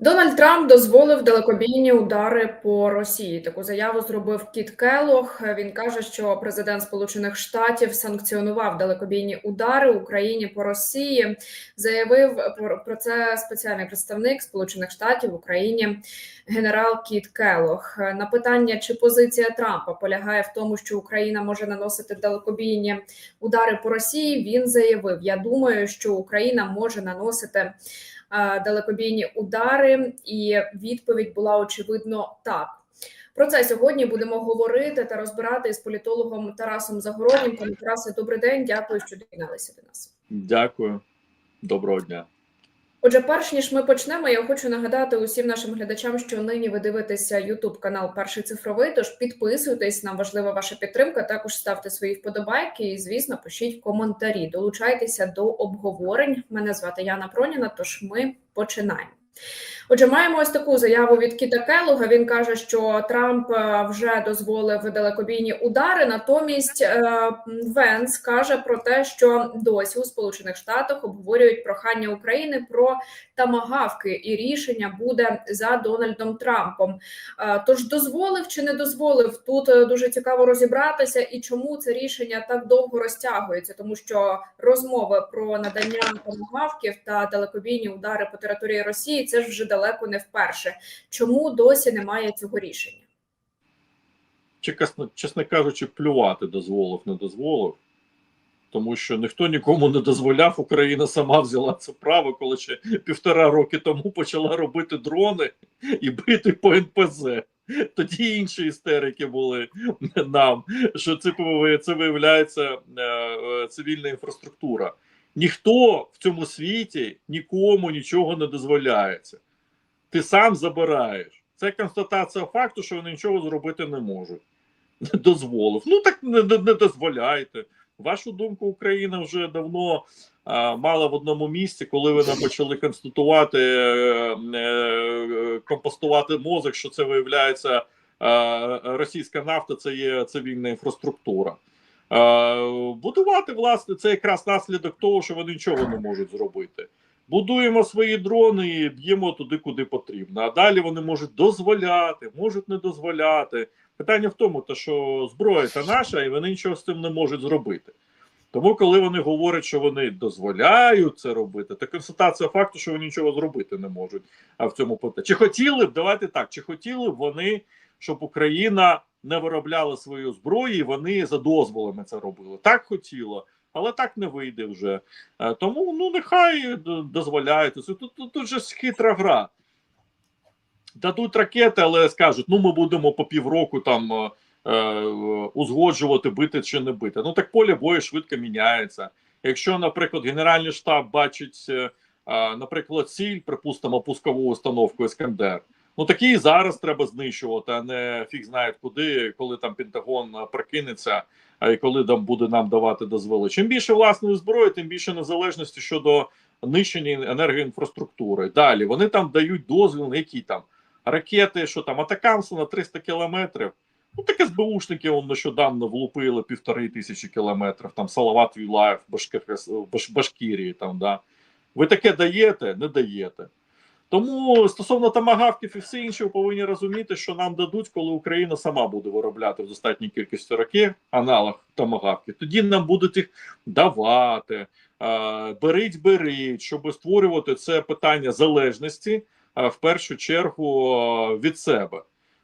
Дональд Трамп дозволив далекобійні удари по Росії. Таку заяву зробив Кіт Келлог. Він каже, що президент Сполучених Штатів санкціонував далекобійні удари Україні по Росії. Заявив про, це спеціальний представник Сполучених Штатів в Україні генерал Кіт Келлог. На питання, чи позиція Трампа полягає в тому, що Україна може наносити далекобійні удари по Росії. Він заявив: Я думаю, що Україна може наносити далекобійні удари, і відповідь була очевидно так. Про це сьогодні будемо говорити та розбирати з політологом Тарасом Загороднім. Пане Тарасе, добрий день. Дякую, що доєдналися до нас. Дякую, доброго дня. Отже, перш ніж ми почнемо, я хочу нагадати усім нашим глядачам, що нині ви дивитеся YouTube канал Перший цифровий. Тож підписуйтесь, нам важлива ваша підтримка. Також ставте свої вподобайки і, звісно, пишіть коментарі. Долучайтеся до обговорень. Мене звати Яна Проніна. Тож ми починаємо. Отже, маємо ось таку заяву від Кіта Келлога. Він каже, що Трамп е, вже дозволив далекобійні удари. Натомість е, Венс каже про те, що досі у Сполучених Штатах обговорюють прохання України про тамагавки, і рішення буде за Дональдом Трампом. Е, Тож дозволив чи не дозволив тут дуже цікаво розібратися, і чому це рішення так довго розтягується, тому що розмови про надання тамагавків та далекобійні удари по території Росії це ж вже далеко не вперше. Чому досі немає цього рішення? Чесно, чесно кажучи, плювати дозволив, не дозволив, тому що ніхто нікому не дозволяв. Україна сама взяла це право, коли ще півтора роки тому почала робити дрони і бити по НПЗ. Тоді інші істерики були нам, що це, це виявляється е, е, цивільна інфраструктура. Ніхто в цьому світі нікому нічого не дозволяється. Ти сам забираєш. Це констатація факту, що вони нічого зробити не можуть. Не дозволив. Ну так не, не, не дозволяйте. Вашу думку, Україна вже давно а, мала в одному місці, коли вони почали констатувати, е, е, компостувати мозок, що це виявляється е, російська нафта, це є цивільна інфраструктура. Е, будувати, власне, це якраз наслідок того, що вони нічого не можуть зробити. Будуємо свої дрони і б'ємо туди, куди потрібно. А далі вони можуть дозволяти, можуть не дозволяти. Питання в тому, то, що зброя та наша, і вони нічого з цим не можуть зробити. Тому, коли вони говорять, що вони дозволяють це робити, то констатація факту, що вони нічого зробити не можуть. А в цьому питанні. Чи хотіли б, давайте так, чи хотіли б вони, щоб Україна не виробляла свою зброю, і вони за дозволами це робили? Так хотіло. Але так не вийде вже. Е, Тому ну нехай дозволяють. Тут, тут, тут же хитра гра. Дадуть ракети, але скажуть: ну ми будемо по півроку там е, е, узгоджувати, бити чи не бити. Ну так поле бою швидко міняється. Якщо, наприклад, Генеральний штаб бачить, е, е, наприклад, ціль, припустимо, пускову установку Іскандер. Ну такі зараз треба знищувати, а не фіг знає куди, коли там Пентагон е, прокинеться, і коли там буде нам давати дозволи. Чим більше власної зброї, тим більше незалежності щодо нищення енергоінфраструктури. Далі вони там дають дозвіл, на які там ракети, що там атакамси на 300 кілометрів. Ну таке СБУшники он нещодавно влупили півтори тисячі кілометрів. Там Салават Башкир, Баш, Башкірії. Там да ви таке даєте, не даєте. Тому стосовно тамагавків і все інше, повинні розуміти, що нам дадуть, коли Україна сама буде виробляти в достатній кількості ракет, аналог тамагавків. Тоді нам будуть їх давати, беріть, беріть, щоб створювати це питання залежності в першу чергу від себе.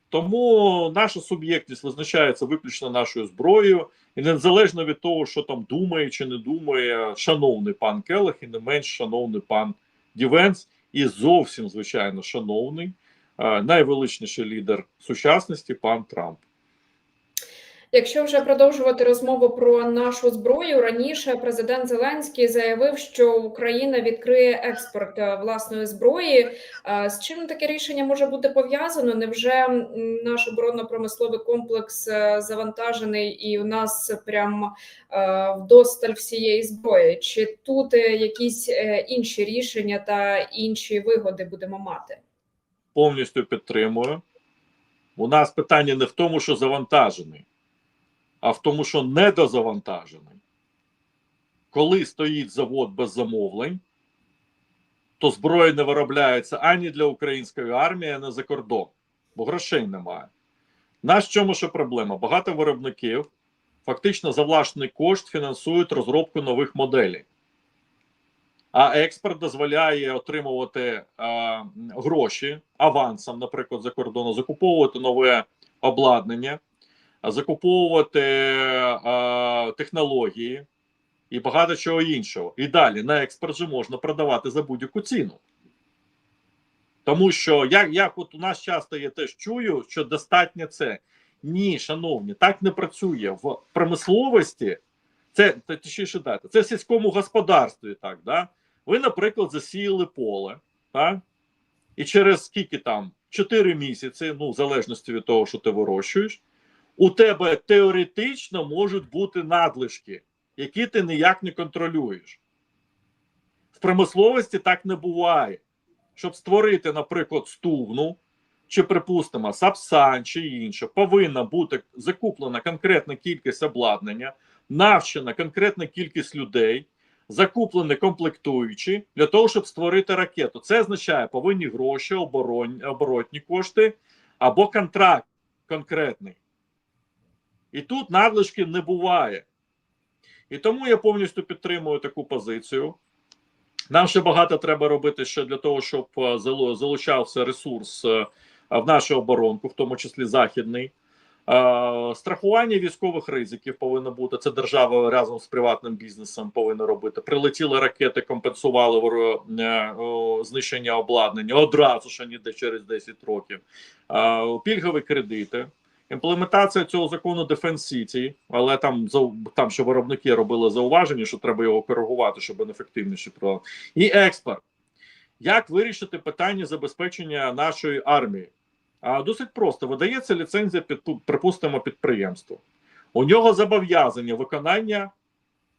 Тому наша суб'єктність визначається виключно нашою зброєю, і незалежно від того, що там думає чи не думає, шановний пан Келех і не менш шановний пан Дівенс і зовсім звичайно шановний найвеличніший лідер сучасності пан Трамп. Якщо вже продовжувати розмову про нашу зброю, раніше президент Зеленський заявив, що Україна відкриє експорт е, власної зброї. Е, З чим таке рішення може бути пов'язано? Невже наш оборонно-промисловий комплекс е, завантажений і у нас прям вдосталь всієї зброї? Чи тут якісь інші рішення та інші вигоди будемо мати? Повністю підтримую. У нас питання не в тому, що завантажений, а в тому, що недозавантажений. Коли стоїть завод без замовлень, то зброя не виробляється ані для української армії, ані за кордон, бо грошей немає. Наш чому ще проблема? Багато виробників фактично за власний кошт фінансують розробку нових моделей. А експорт дозволяє отримувати а, гроші авансом, наприклад, за кордону, закуповувати нове обладнання, закуповувати технології і багато чого іншого. І далі на експорт же можна продавати за будь-яку ціну. Тому що як, як от у нас часто я теж чую, що достатньо це. Ні, шановні, так не працює в промисловості. Це точніше дати, це в сільському господарстві, так да. Ви, наприклад, засіяли поле, так? І через скільки там 4 місяці, ну, в залежності від того, що ти вирощуєш, у тебе теоретично можуть бути надлишки, які ти ніяк не контролюєш. В промисловості так не буває. Щоб створити, наприклад, стугну, чи, припустимо, сапсан чи інше, повинна бути закуплена конкретна кількість обладнання, навчена конкретна кількість людей, закуплені комплектуючі для того, щоб створити ракету. Це означає повинні гроші, оборон, оборотні кошти або контракт конкретний. І тут надлишків не буває. І тому я повністю підтримую таку позицію. Нам ще багато треба робити ще для того, щоб е, залучався ресурс е, в нашу оборонку, в тому числі західний. Е, Страхування військових ризиків повинно бути. Це держава разом з приватним бізнесом повинна робити. Прилетіли ракети, компенсували знищення обладнання одразу ж, а не де через 10 років. Пільгові кредити. Імплементація цього закону Defense City, але там там ще виробники робили зауваження, що треба його коригувати, щоб він ефективніше про і експорт. Як вирішити питання забезпечення нашої армії? А досить просто видається ліцензія під припустимо підприємству. У нього зобов'язання виконання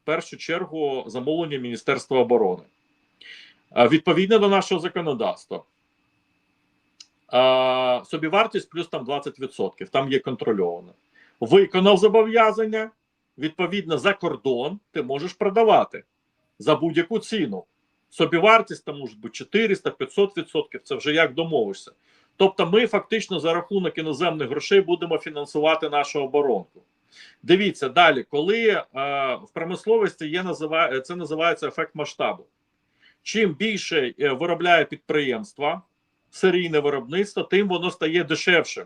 в першу чергу замовлення Міністерства оборони. Відповідно до нашого законодавства. Собівартість плюс там 20%, там є контрольовано. Виконав зобов'язання, відповідно, за кордон ти можеш продавати за будь-яку ціну. Собівартість там може бути 400, 500%, це вже як домовишся. Тобто, ми фактично за рахунок іноземних грошей будемо фінансувати нашу оборонку. Дивіться далі, коли е, в промисловості є називає, це називається ефект масштабу. Чим більше е, виробляє підприємства, серійне виробництво, тим воно стає дешевшим.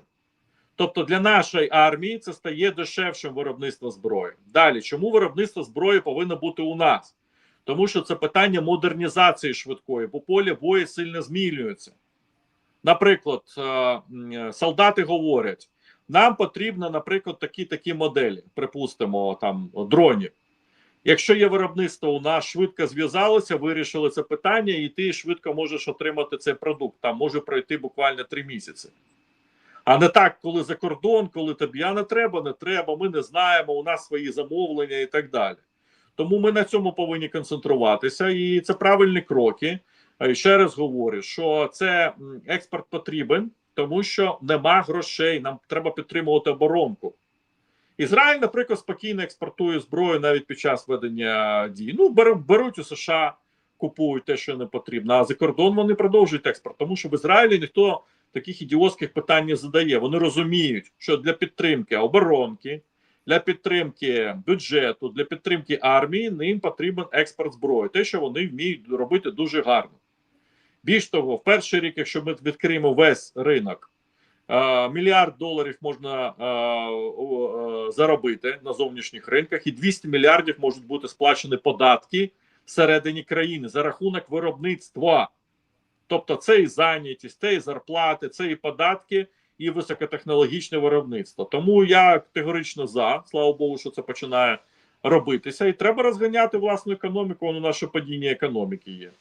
Тобто для нашої армії це стає дешевшим виробництво зброї. Далі, чому виробництво зброї повинно бути у нас? Тому що це питання модернізації швидкої, бо поле бою сильно змінюється. Наприклад, е, солдати говорять: нам потрібно, наприклад, такі такі моделі, припустимо, там дронів. Якщо є виробництво, у нас швидко зв'язалося, вирішили це питання, і ти швидко можеш отримати цей продукт. Там може пройти буквально три місяці. А не так, коли за кордон, коли тобі а не треба, не треба, ми не знаємо, у нас свої замовлення і так далі. Тому ми на цьому повинні концентруватися, і це правильні кроки. Е, Ще раз говорю, що це експорт потрібен, тому що нема грошей. Нам треба підтримувати оборонку. Ізраїль, наприклад, спокійно експортує зброю навіть під час ведення дій. Ну, беруть у США, купують те, що не потрібно. А за кордон вони продовжують експорт, тому що в Ізраїлі ніхто таких ідіотських питань не задає. Вони розуміють, що для підтримки оборонки, для підтримки бюджету, для підтримки армії ним потрібен експорт зброї, те, що вони вміють робити дуже гарно. Більш того, в перший рік, якщо ми відкриємо весь ринок, мільярд доларів можна е, е, заробити на зовнішніх ринках, і 200 мільярдів можуть бути сплачені податки всередині країни за рахунок виробництва. Тобто, це і зайнятість, це і зарплати, це і податки, і високотехнологічне виробництво. Тому я категорично за. Слава Богу, що це починає робитися. І треба розганяти власну економіку. Воно наше падіння економіки є.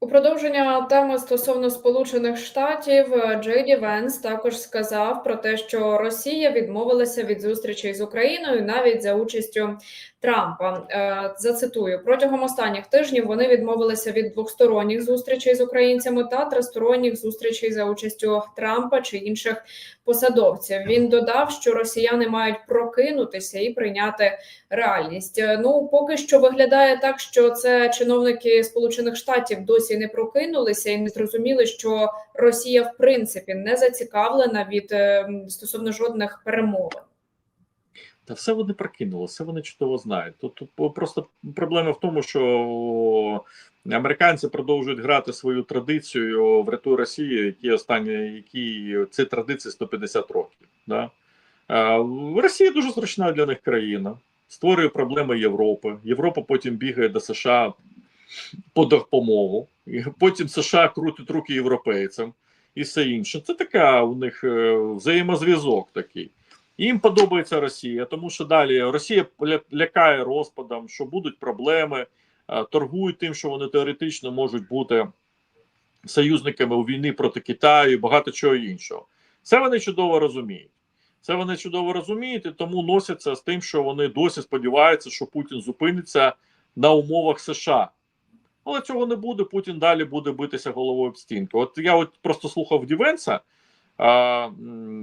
У продовження теми стосовно Сполучених Штатів е, Джей Ді Венс також сказав про те, що Росія відмовилася від зустрічей з Україною навіть за участю Трампа. Е, Зацитую протягом останніх тижнів вони відмовилися від двосторонніх зустрічей з українцями та тристоронніх зустрічей за участю Трампа чи інших посадовців. Він додав, що росіяни мають прокинутися і прийняти реальність. Е, Ну поки що виглядає так, що це чиновники Сполучених Штатів досі не прокинулися і не зрозуміли, що Росія в принципі не зацікавлена від е, стосовно жодних перемовин. Та все вони прокинули, все вони чудово знають. Тут, просто проблема в тому, що американці продовжують грати свою традицію в рятуй Росії, які останні, які ці традиції 150 років. Да? Росія дуже зручна для них країна, створює проблеми Європи. Європа потім бігає до США по допомогу, потім США крутить руки європейцям і все інше. Це така у них е, взаємозв'язок такий. Їм подобається Росія, тому що далі Росія лякає розпадом, що будуть проблеми, е, торгують тим, що вони теоретично можуть бути союзниками у війні проти Китаю, і багато чого іншого. Це вони чудово розуміють. Це вони чудово розуміють, і тому носяться з тим, що вони досі сподіваються, що Путін зупиниться на умовах США. Але цього не буде. Путін далі буде битися головою об стінку. От я от просто слухав Дівенса. А,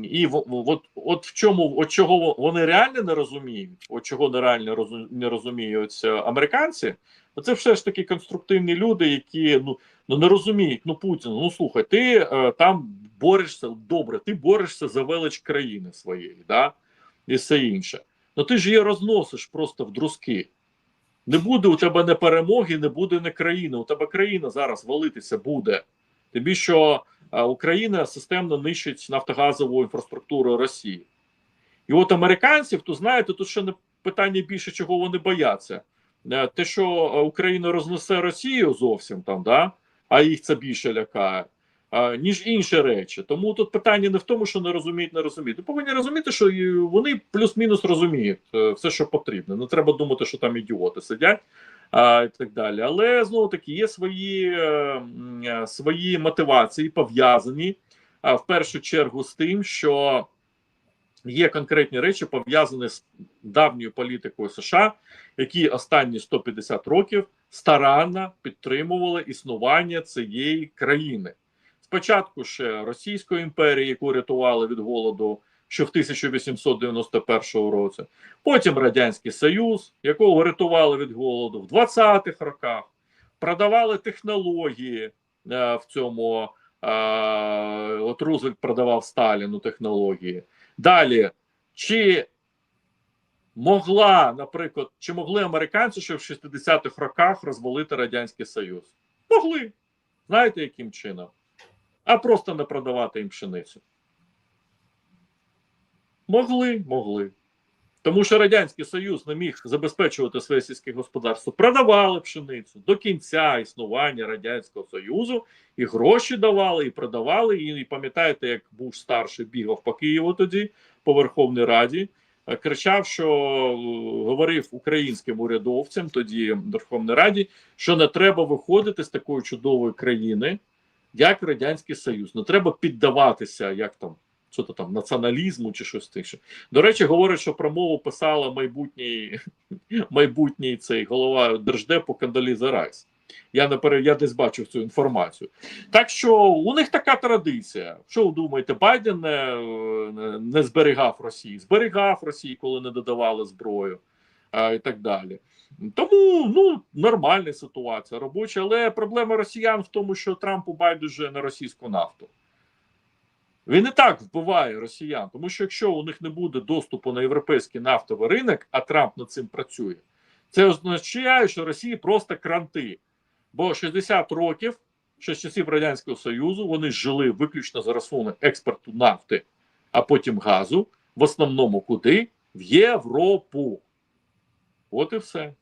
і в, от, от в чому от чого вони реально не розуміють, от чого нереально розу- не розуміють американці, це все ж таки конструктивні люди, які ну, ну не розуміють. Ну Путін, ну слухай, ти е, там борешся добре, ти борешся за велич країни своєї, да, і все інше. Ну ти ж її розносиш просто в друзки. Не буде у тебе не перемоги, не буде не країни. У тебе країна зараз валитися буде. Тобі що Україна системно нищить нафтогазову інфраструктуру Росії. І от американців, то знаєте, тут ще не питання більше, чого вони бояться. Е, Те, що е, Україна рознесе Росію зовсім там, да? а їх це більше лякає, ніж інші речі. Тому тут питання не в тому, що не розуміють, не розуміють. Ви повинні розуміти, що вони плюс-мінус розуміють е, все, що потрібно. Не треба думати, що там ідіоти сидять а, і так далі. Але знову таки є свої, е, е, свої мотивації пов'язані а, в першу чергу з тим, що є конкретні речі пов'язані з давньою політикою США, які останні 150 років старанно підтримували існування цієї країни. Спочатку ще Російської імперії, яку рятували від голоду ще в 1891 році, потім Радянський Союз, якого рятували від голоду в 20-х роках, продавали технології е, в цьому. Е, от Рузвельт продавав Сталіну технології. Далі, чи могла, наприклад, чи могли американці ще в 60-х роках розвалити Радянський Союз? Могли. Знаєте, яким чином? А просто не продавати їм пшеницю. Могли, могли. Тому що Радянський Союз не міг забезпечувати своє сільське господарство. Продавали пшеницю до кінця існування Радянського Союзу, і гроші давали, і продавали. І, пам'ятаєте, як Буш старший бігав по Києву тоді, по Верховній Раді, е, кричав, що е, говорив українським урядовцям тоді в Верховній Раді, що не треба виходити з такої чудової країни, як Радянський Союз. Не треба піддаватися, як там. Що то там націоналізму чи щось тише. До речі, говорить, що промову писала майбутній майбутній цей голова держдепу Кандаліза Райс. Я не пере... я десь бачив цю інформацію. Так що у них така традиція. Що ви думаєте, Байден не, не, не зберігав Росії? Зберігав Росії, коли не додавали зброю а, і так далі. Тому ну нормальна ситуація робоча, але проблема росіян в тому, що Трампу байдуже на російську нафту. Він і так вбиває росіян, тому що якщо у них не буде доступу на європейський нафтовий ринок, а Трамп над цим працює, це означає, що Росії просто кранти. Бо 60 років, ще з часів Радянського Союзу, вони жили виключно за рахунок експорту нафти, а потім газу. В основному куди? В Європу. От і все.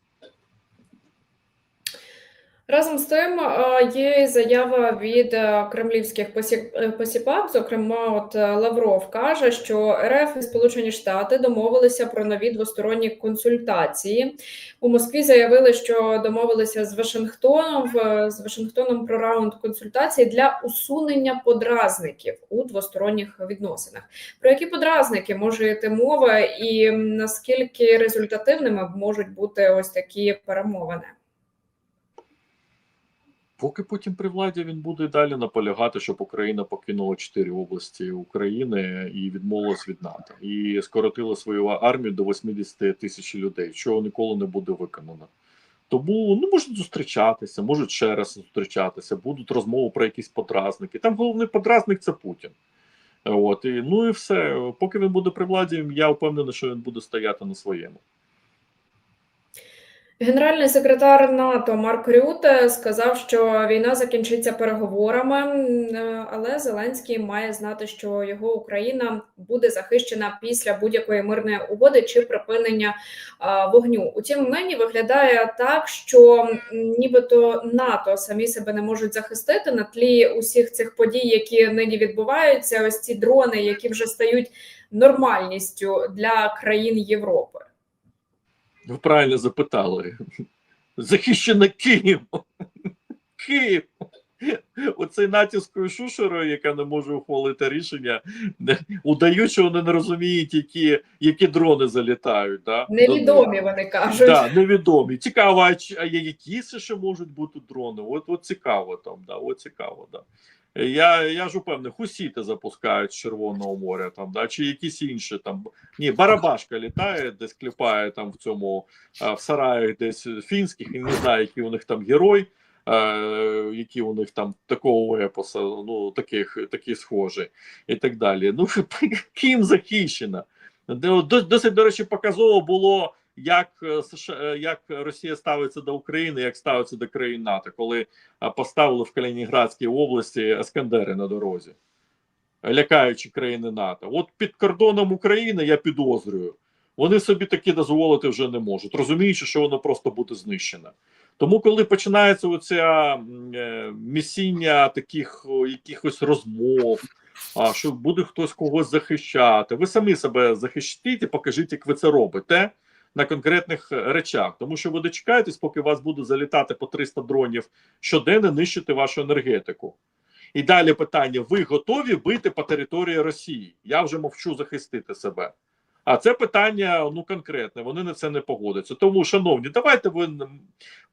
Разом з тим е, є заява від е, кремлівських е, посіпак. Зокрема, от Лавров каже, що РФ і Сполучені Штати домовилися про нові двосторонні консультації. У Москві заявили, що домовилися з Вашингтоном з Вашингтоном про раунд консультацій для усунення подразників у двосторонніх відносинах. Про які подразники може йти мова, і наскільки результативними можуть бути ось такі перемовини? Поки Путін при владі він буде далі наполягати, щоб Україна покинула чотири області України і відмовилась від НАТО, і скоротила свою армію до 80 тисяч людей, чого ніколи не буде виконано. Тому ну можуть зустрічатися, можуть ще раз зустрічатися, будуть розмови про якісь подразники. Там головний подразник це Путін. От і ну і все. Поки він буде при владі, я впевнений, що він буде стояти на своєму. Генеральний секретар НАТО Марк Рюте сказав, що війна закінчиться переговорами, але Зеленський має знати, що його Україна буде захищена після будь-якої мирної угоди чи припинення вогню. Утім, мені виглядає так, що нібито НАТО самі себе не можуть захистити на тлі усіх цих подій, які нині відбуваються. Ось ці дрони, які вже стають нормальністю для країн Європи. Ви правильно запитали. Захищена Київ. Київ. Оцей натівською шушерою, яка не може ухвалити рішення, удають, що вони не розуміють, які, які дрони залітають. Да? Невідомі вони кажуть. Да, невідомі. Цікаво, а які ще можуть бути дрони? От, от цікаво там, да, от цікаво, да. Я, я ж упевнений, хусіти запускають з Червоного моря, там, да, чи якісь інші там. Ні, барабашка літає, десь кліпає там в цьому в сараях десь фінських, і не знаю, який у них там герой, е, які у них там такого епоса, ну таких, такі схожі, і так далі. Ну, ким захищена? До- Досить, до речі, показово було, як е, США, е, як Росія ставиться до України, як ставиться до країн НАТО, коли е, поставили в Калінінградській області Ескандери на дорозі, лякаючи країни НАТО. От під кордоном України я підозрюю, вони собі такі дозволити вже не можуть, розуміючи, що воно просто буде знищено. Тому, коли починається оця місіння таких якихось розмов, а що буде хтось когось захищати. Ви самі себе захистіть і покажіть, як ви це робите на конкретних е, речах. Тому що ви дочекаєтесь, поки вас буде залітати по 300 дронів щоденно, нищити вашу енергетику. І далі питання: ви готові бити по території Росії? Я вже мовчу захистити себе. А це питання ну конкретне. Вони на це не погодяться. Тому, шановні, давайте ви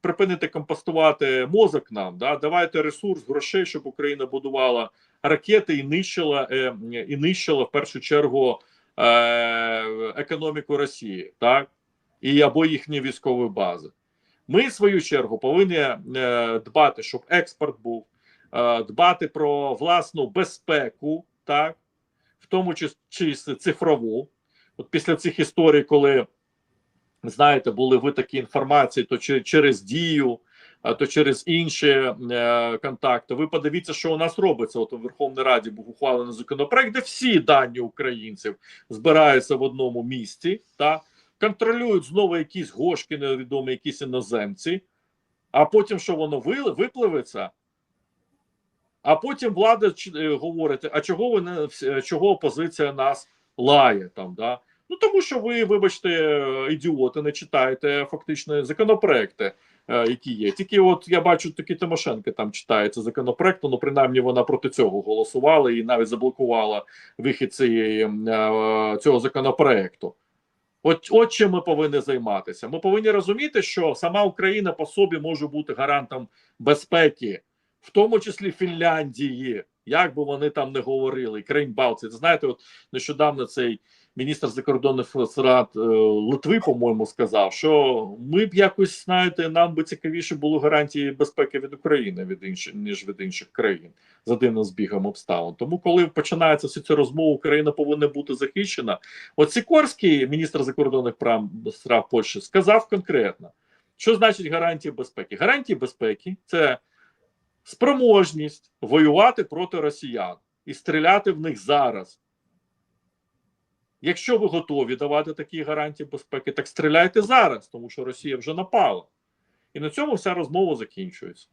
припините компостувати мозок нам. Да? Давайте ресурс грошей, щоб Україна будувала ракети і нищила е, і нищила в першу чергу е, економіку Росії, так і або їхні військові бази. Ми, в свою чергу, повинні е, дбати, щоб експорт був, е, дбати про власну безпеку, так, в тому числі цифрову. От після цих історій, коли знаєте, були витоки інформації, то через дію, то через інші е, контакти. Ви подивіться, що у нас робиться. От у Верховній Раді був ухвалений законопроект, де всі дані українців збираються в одному місці, та контролюють знову якісь гошки, невідомі, якісь іноземці, а потім що воно випливеться. А потім влада е, говорить: а чого ви не чого опозиція нас лає там? Да? Ну тому що ви, вибачте, е, ідіоти, не читаєте фактично законопроекти, е, які є. Тільки от я бачу, такі Тимошенко там читається законопроект, ну принаймні вона проти цього голосувала і навіть заблокувала вихід цієї е, цього законопроекту. От, от чим ми повинні займатися. Ми повинні розуміти, що сама Україна по собі може бути гарантом безпеки, в тому числі Фінляндії, як би вони там не говорили, країн Балтії. Знаєте, от нещодавно цей міністр закордонних справ е, Литви, по-моєму, сказав, що ми б якось знаєте, нам би цікавіше було гарантії безпеки від України від інших ніж від інших країн за дивним збігом обставин. Тому, коли починається всі ці розмови, Україна повинна бути захищена. От Сікорський, міністр закордонних прав справ Польщі, сказав конкретно, що значить гарантії безпеки. Гарантії безпеки це спроможність воювати проти росіян і стріляти в них зараз. Якщо ви готові давати такі гарантії безпеки, так стріляйте зараз, тому що Росія вже напала. І на цьому вся розмова закінчується.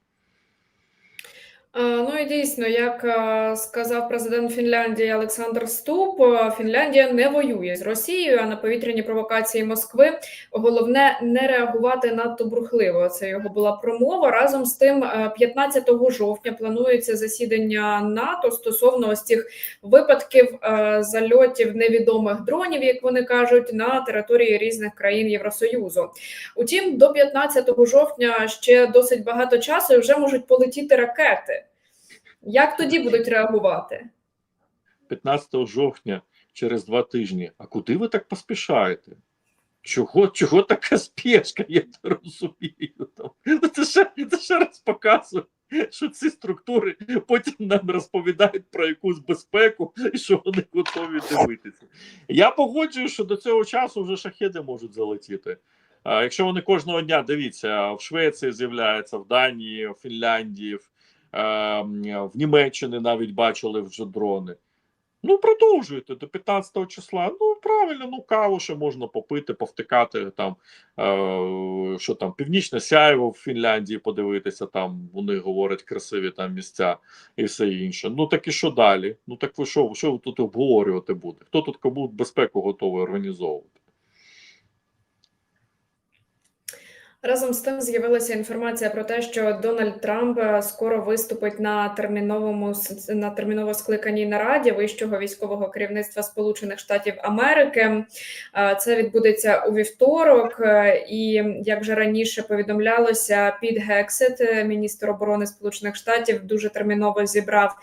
Е, Ну і дійсно, як е, сказав президент Фінляндії Олександр Ступ, е, Фінляндія не воює з Росією, а на повітряні провокації Москви головне не реагувати надто бурхливо. Це його була промова. Разом з тим, е, 15 жовтня планується засідання НАТО стосовно ось цих випадків е, зальотів невідомих дронів, як вони кажуть, на території різних країн Євросоюзу. Утім, до 15 жовтня ще досить багато часу і вже можуть полетіти ракети. Як тоді будуть реагувати? 15 жовтня, через два тижні. А куди ви так поспішаєте? Чого, чого така спешка, я не розумію. Ну, Це ще, це ще раз показує, що ці структури потім нам розповідають про якусь безпеку і що вони готові дивитися. Я погоджую, що до цього часу вже шахеди можуть залетіти. А якщо вони кожного дня дивіться, в Швеції з'являється, в Данії, в Фінляндії, в, е, в Німеччині навіть бачили вже дрони. Ну, продовжуйте до 15 числа. Ну, правильно, ну каву ще можна попити, повтикати там, е, що там, північне сяйво в Фінляндії подивитися, там вони говорять красиві там місця і все інше. Ну так і що далі? Ну так ви що, що ви тут обговорювати буде? Хто тут кому безпеку готовий організовувати? Разом з тим з'явилася інформація про те, що Дональд Трамп е, скоро виступить на терміновому на терміново скликаній нараді вищого військового керівництва Сполучених Штатів Америки. Е, Це відбудеться у вівторок, е, і як вже раніше повідомлялося, Піт Гексет, міністр оборони Сполучених Штатів, дуже терміново зібрав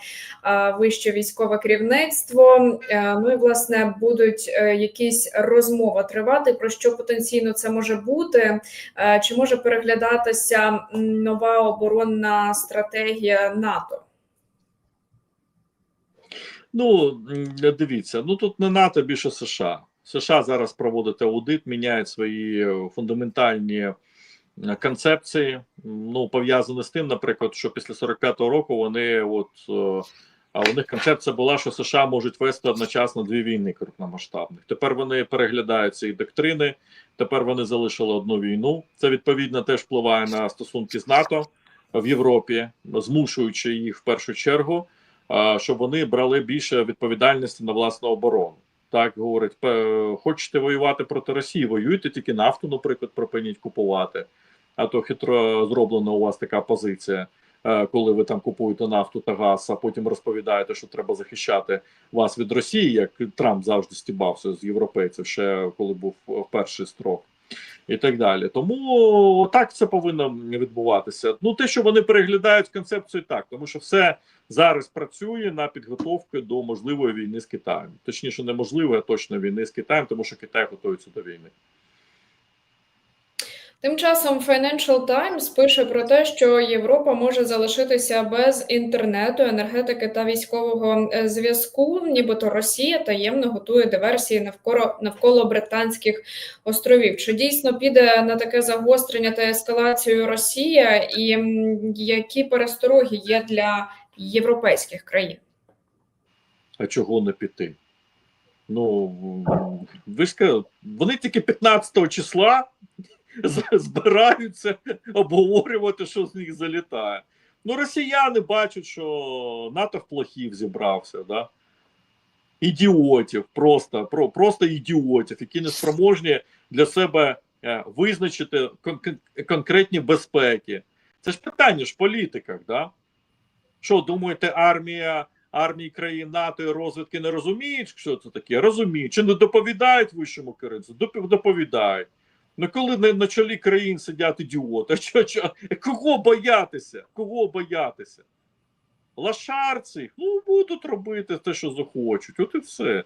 вище військове керівництво. Ну і власне будуть якісь розмови тривати. Про що потенційно це може бути? Е, Може переглядатися нова оборонна стратегія НАТО? Ну, дивіться, ну тут не НАТО більше США. США зараз проводить аудит, міняють свої фундаментальні е, концепції. Ну, пов'язані з тим, наприклад, що після 45-го року вони от. е, А у них концепція була, що США можуть вести одночасно дві війни крупномасштабних. Тепер вони переглядають ці доктрини. Тепер вони залишили одну війну. Це відповідно теж впливає на стосунки з НАТО в Європі, змушуючи їх в першу чергу щоб вони брали більше відповідальності на власну оборону. Так говорить, хочете воювати проти Росії, воюйте тільки нафту, наприклад, припиніть купувати. А то хитро зроблена у вас така позиція, коли ви там купуєте нафту та газ, а потім розповідаєте, що треба захищати вас від Росії, як Трамп завжди стібався з європейців, ще коли був перший строк. І так далі. Тому так це повинно відбуватися. Ну, те, що вони переглядають концепцію, так, тому що все зараз працює на підготовку до можливої війни з Китаєм. Точніше, неможливої, а точно війни з Китаєм, тому що Китай готується до війни. Тим часом Financial Times пише про те, що Європа може залишитися без інтернету, енергетики та військового е, зв'язку. Нібито Росія таємно готує диверсії навколо навколо британських островів. Чи дійсно піде на таке загострення та ескалацію Росія, і які перестороги є для європейських країн? А чого не піти? Ну ви ж вони тільки 15 числа збираються обговорювати, що з них залітає. Ну, росіяни бачать, що НАТО в плохів зібрався, да? ідіотів, просто, про, просто ідіотів, які не спроможні для себе е, визначити кон- кон- конкретні безпеки. Це ж питання ж в політиках, да? Що думаєте, армія армії країн НАТО і розвідки не розуміють, що це таке? Розуміють. Чи не доповідають вищому керівництву? Доповідають. Ну коли на, на чолі країн сидять ідіоти, що, що, кого боятися? Кого боятися? Лашарці, ну будуть робити те, що захочуть. От і все.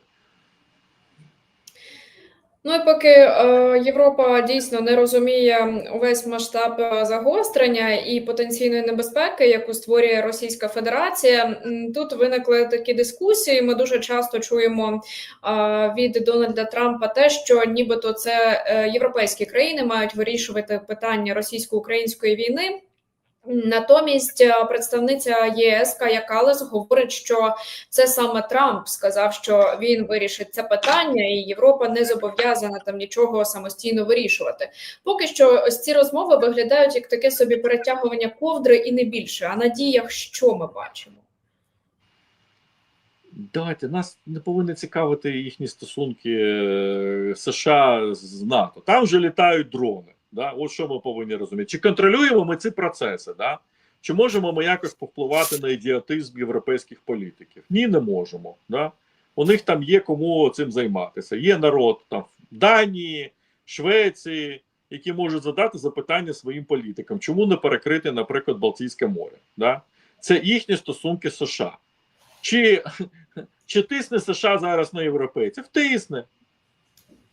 Ну і поки е, Європа дійсно не розуміє увесь масштаб е, загострення і потенційної небезпеки, яку створює Російська Федерація, тут виникли такі дискусії. Ми дуже часто чуємо е, від Дональда Трампа те, що нібито це європейські країни мають вирішувати питання російсько-української війни. Натомість е, представниця ЄС Кая Калес говорить, що це саме Трамп сказав, що він вирішить це питання, і Європа не зобов'язана там нічого самостійно вирішувати. Поки що ось ці розмови виглядають як таке собі перетягування ковдри і не більше. А на діях що ми бачимо? Давайте нас не повинні цікавити їхні стосунки е, США з НАТО. Там вже літають дрони. Да? От що ми повинні розуміти. Чи контролюємо ми ці процеси? Да? Чи можемо ми якось повпливати на ідіотизм європейських політиків? Ні, не можемо. Да? У них там є кому цим займатися. Є народ там в Данії, Швеції, які можуть задати запитання своїм політикам, чому не перекрити, наприклад, Балтійське море? Да? Це їхні стосунки США. Чи, чи тисне США зараз на європейців? Тисне.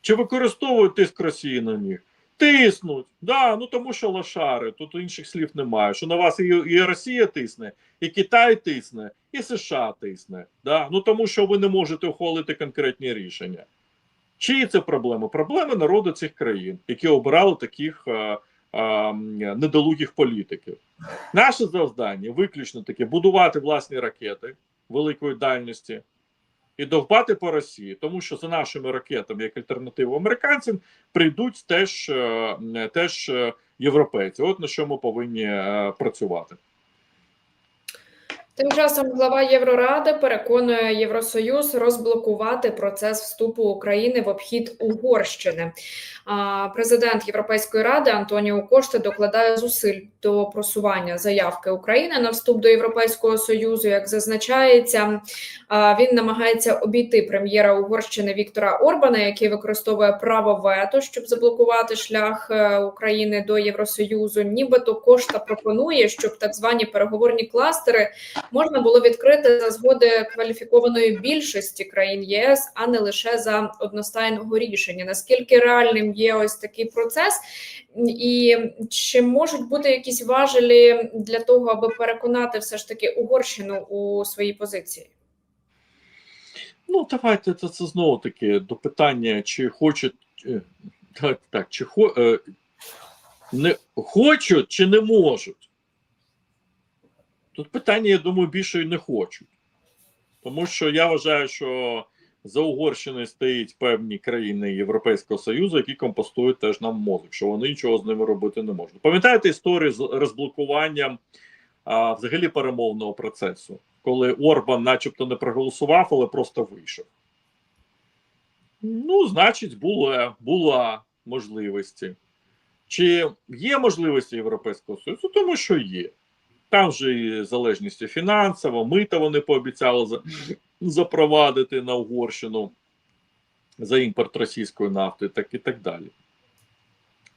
Чи використовують тиск Росії на них? Тиснуть. Да, ну тому що лошари, тут інших слів немає. Що на вас і, і Росія тисне, і Китай тисне, і США тисне. Да? Ну тому що ви не можете ухвалити конкретні рішення. Чиї це проблеми? Проблеми народу цих країн, які обирали таких а, а, недолугих політиків. Наше завдання виключно таке будувати власні ракети великої дальності і довбати по Росії, тому що за нашими ракетами, як альтернативу американцям, прийдуть теж, е, теж е, європейці. От на що ми повинні е, працювати. Тим часом глава Євроради переконує Євросоюз розблокувати процес вступу України в обхід Угорщини. А, Президент Європейської ради Антоніо Кошта докладає зусиль до просування заявки України на вступ до Європейського союзу. Як зазначається, він намагається обійти прем'єра Угорщини Віктора Орбана, який використовує право вето, щоб заблокувати шлях е, України до Євросоюзу. Нібито Кошта пропонує, щоб так звані переговорні кластери можна було відкрити за згоди кваліфікованої більшості країн ЄС, а не лише за одностайного рішення. Наскільки реальним є ось такий процес, і чи можуть бути якісь важелі для того, аби переконати все ж таки Угорщину у своїй позиції? Ну, давайте це, це знову таки до питання, чи хочуть е, так, так чи хо, е, не хочуть, чи не можуть. Тут питання, я думаю, більше і не хочуть. Тому що я вважаю, що за Угорщиною стоїть певні країни Європейського Союзу, які компостують теж нам мозок, що вони нічого з ними робити не можуть. Пам'ятаєте історію з розблокуванням а, взагалі перемовного процесу, коли Орбан, начебто, не проголосував, але просто вийшов. Ну, значить, була, була можливості. Чи є можливості Європейського Союзу? Тому що є. Там же і залежність і фінансова, мита вони пообіцяли запровадити на Угорщину за імпорт російської нафти, так і так далі.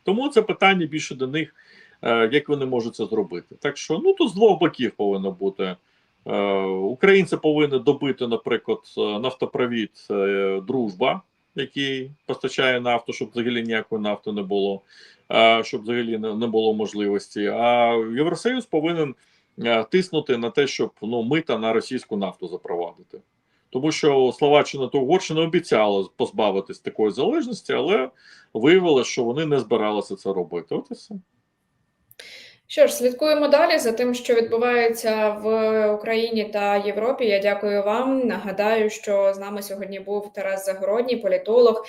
Тому це питання більше до них, е, як вони можуть це зробити. Так що ну тут з двох боків повинно бути. Е, Українці повинні добити, наприклад, е, нафтопровід Дружба, який постачає нафту, щоб взагалі ніякої нафти не було, щоб взагалі не, було можливості. А Євросоюз повинен тиснути на те, щоб ну, мита на російську нафту запровадити. Тому що Словаччина та Угорщина обіцяла позбавитись такої залежності, але виявилося, що вони не збиралися це робити. От і все. Що ж, слідкуємо далі за тим, що відбувається в Україні та Європі. Я дякую вам. Нагадаю, що з нами сьогодні був Тарас Загородній, політолог,